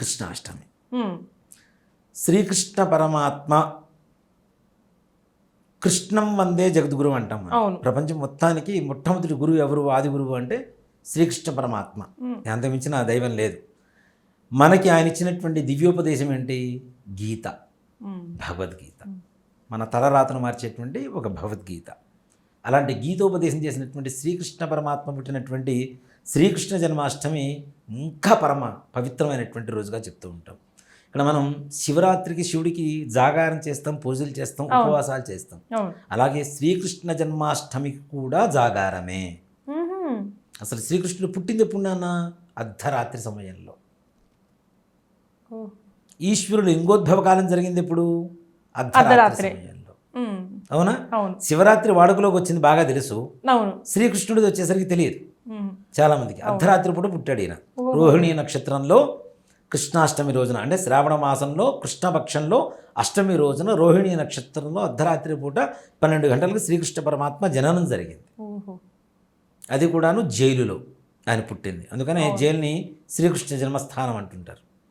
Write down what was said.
కృష్ణాష్టమి. శ్రీకృష్ణ పరమాత్మ కృష్ణం వందే జగద్గురు అంటాం. ప్రపంచం మొత్తానికి మొట్టమొదటి గురువు ఎవరు ఆది గురువు అంటే శ్రీకృష్ణ పరమాత్మ. అంతమించిన దైవం లేదు. మనకి ఆయన ఇచ్చినటువంటి దివ్యోపదేశం ఏంటి? గీత. భగవద్గీత. మన తలరాతను మార్చేటువంటి ఒక భగవద్గీత. అలాంటి గీతోపదేశం చేసినటువంటి శ్రీకృష్ణ పరమాత్మ పుట్టినటువంటి శ్రీకృష్ణ జన్మాష్టమి ఇంకా పరమ పవిత్రమైనటువంటి రోజుగా చెప్తూ ఉంటాం. ఇక్కడ మనం శివరాత్రికి శివుడికి జాగారం చేస్తాం పూజలు చేస్తాం ఉపవాసాలు చేస్తాం. అలాగే శ్రీకృష్ణ జన్మాష్టమికి కూడా జాగారమే. అసలు శ్రీకృష్ణుడు పుట్టింది ఎప్పుడు నాన్న? అర్ధరాత్రి సమయంలో. ఈశ్వరుడు లింగోద్భవ కాలం జరిగింది ఎప్పుడు? అర్ధరాత్రి. సమయంలో. అవునా? శివరాత్రి వాడుకలోకి వచ్చింది బాగా తెలుసు. శ్రీకృష్ణుడిది వచ్చేసరికి తెలియదు. చాలామందికి. అర్ధరాత్రి పూట పుట్టాడు ఈయన. రోహిణి నక్షత్రంలో కృష్ణాష్టమి రోజున అంటే శ్రావణ మాసంలో కృష్ణపక్షంలో అష్టమి రోజున రోహిణి నక్షత్రంలో అర్ధరాత్రి పూట పన్నెండు గంటలకు శ్రీకృష్ణ పరమాత్మ జననం జరిగింది. అది కూడాను జైలులో ఆయన పుట్టింది. అందుకనే జైలుని శ్రీకృష్ణ జన్మస్థానం అంటుంటారు.